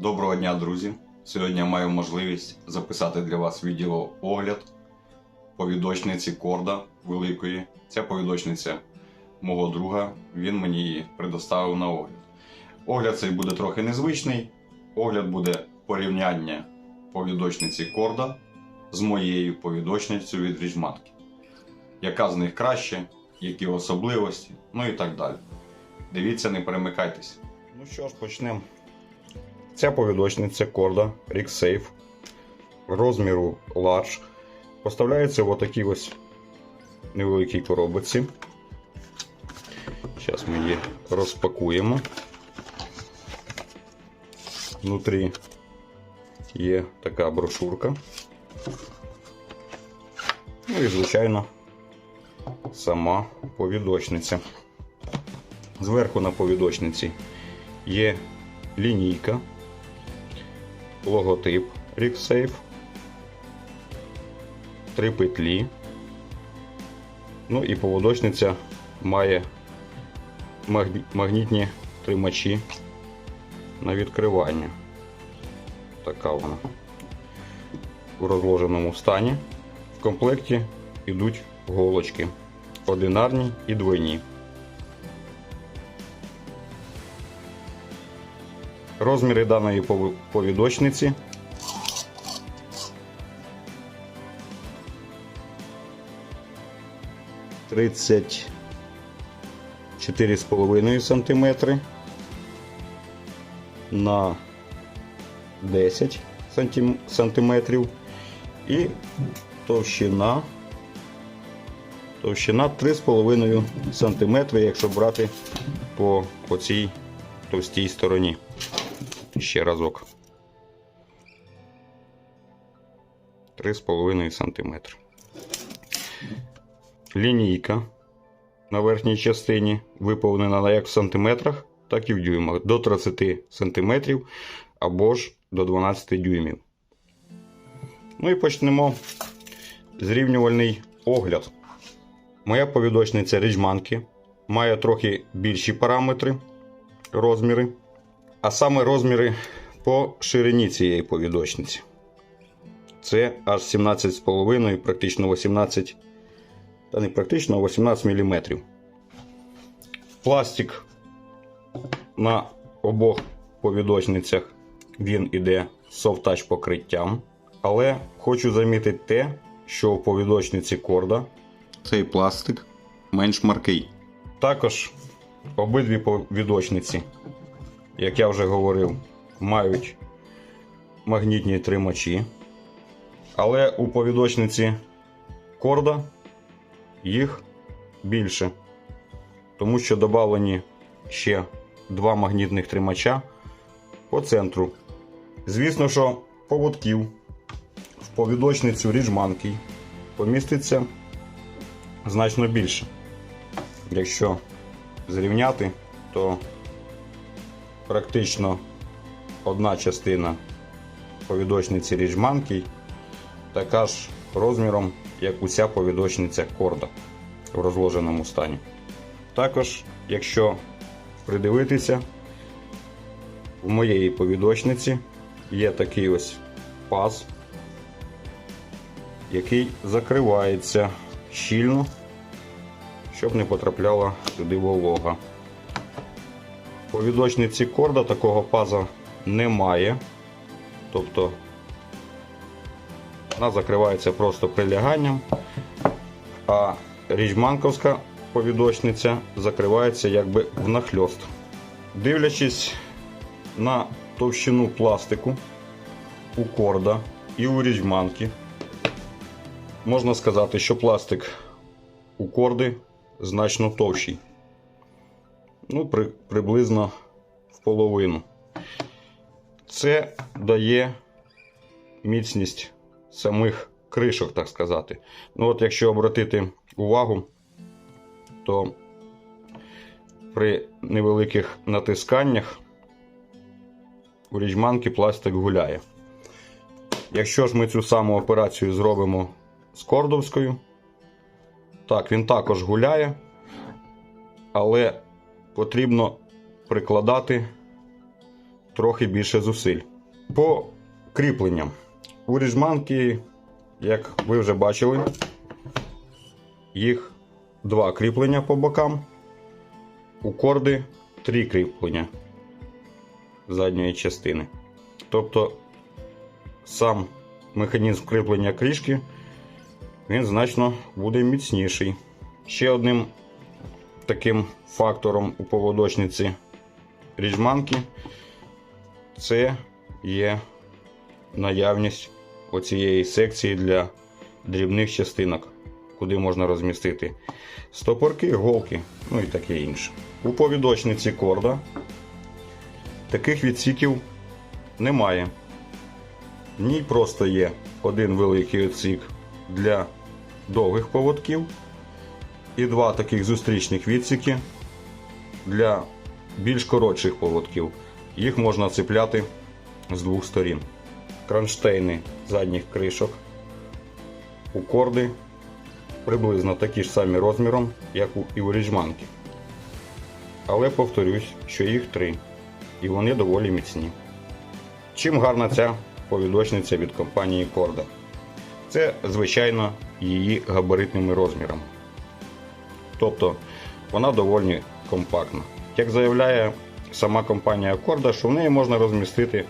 Доброго дня, друзі! Сьогодні я маю можливість записати для вас відео огляд повідочниці Корда великої. Ця повідочниця мого друга, він мені її предоставив на огляд. Огляд цей буде трохи незвичний. Огляд буде порівняння повідочниці Корда з моєю повідочницею від Ріжматки. Яка з них краще, які особливості, ну і так далі. Дивіться, не перемикайтесь. Ну що ж, почнемо. Ця повідочниця корда RigSafe розміру Large поставляється в отакій ось невеликій коробочці. Зараз ми її розпакуємо. Внутрі є така брошурка. Ну і, звичайно, сама повідочниця. Зверху на повідочниці є лінійка, логотип RigSafe, три петлі. Ну і поводочниця має магнітні тримачі на відкривання. Така вона в розложеному стані. В комплекті йдуть голочки одинарні і двойні. Розміри даної повідочниці. Тридцять чотири з половиною сантиметри. На 10 сантиметрів. І товщина товщина 3,5 сантиметри, якщо брати по оцій товстій стороні. Ще разок. 3,5 см. Лінійка на верхній частині виповнена як в сантиметрах, так і в дюймах. До 30 см або ж до 12 дюймів. Ну і почнемо зрівнювальний огляд. Моя повідочниця ріжманки має трохи більші параметри, розміри а саме розміри по ширині цієї повідочниці. Це аж 17,5, практично 18, та не практично, а 18 мм. Пластик на обох повідочницях він іде soft-touch покриттям. Але хочу замітити те, що у повідочниці корда цей пластик менш маркий. Також обидві повідочниці як я вже говорив, мають магнітні тримачі. Але у повідочниці корда їх більше, тому що додавлені ще два магнітних тримача по центру. Звісно, що поводків в повідочницю ріжманки поміститься значно більше. Якщо зрівняти, то практично одна частина повідочниці ріжманки, така ж розміром, як уся повідочниця корда в розложеному стані. Також, якщо придивитися, в моєї повідочниці є такий ось паз, який закривається щільно, щоб не потрапляла сюди волога. У відочниці корда такого паза немає. Тобто вона закривається просто приляганням, а ріжманковська повідочниця закривається якби внахльост. Дивлячись на товщину пластику у корда і у ріжманки, можна сказати, що пластик у корди значно товщий ну, при, приблизно в половину. Це дає міцність самих кришок, так сказати. Ну, от якщо обратити увагу, то при невеликих натисканнях у ріжманки пластик гуляє. Якщо ж ми цю саму операцію зробимо з кордовською, так, він також гуляє, але потрібно прикладати трохи більше зусиль. По кріпленням. У ріжманки, як ви вже бачили, їх два кріплення по бокам. У корди три кріплення задньої частини. Тобто сам механізм кріплення кришки він значно буде міцніший. Ще одним таким фактором у поводочниці ріжманки це є наявність оцієї секції для дрібних частинок, куди можна розмістити стопорки, голки, ну і таке інше. У повідочниці корда таких відсіків немає. В ній просто є один великий відсік для довгих поводків і два таких зустрічних відсіки для більш коротших поводків. Їх можна цепляти з двох сторін. Кронштейни задніх кришок у корди приблизно такі ж самі розміром, як і у ріжманки. Але повторюсь, що їх три, і вони доволі міцні. Чим гарна ця повідочниця від компанії Корда? Це, звичайно, її габаритними розмірами. Тобто вона доволі компактна. Як заявляє сама компанія Корда, що в неї можна розмістити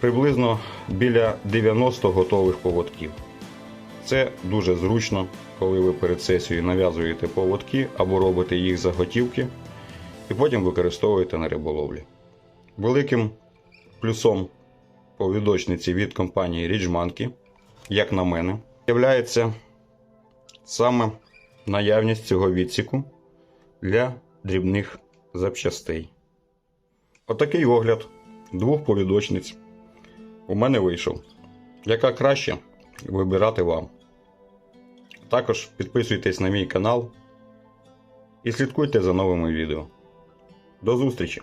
приблизно біля 90 готових поводків. Це дуже зручно, коли ви перед сесією нав'язуєте поводки або робите їх заготівки і потім використовуєте на риболовлі. Великим плюсом повідочниці від компанії Ріджманки, як на мене, є саме наявність цього відсіку для дрібних запчастей. Отакий огляд двох повідочниць у мене вийшов. Яка краще вибирати вам. Також підписуйтесь на мій канал і слідкуйте за новими відео. До зустрічі!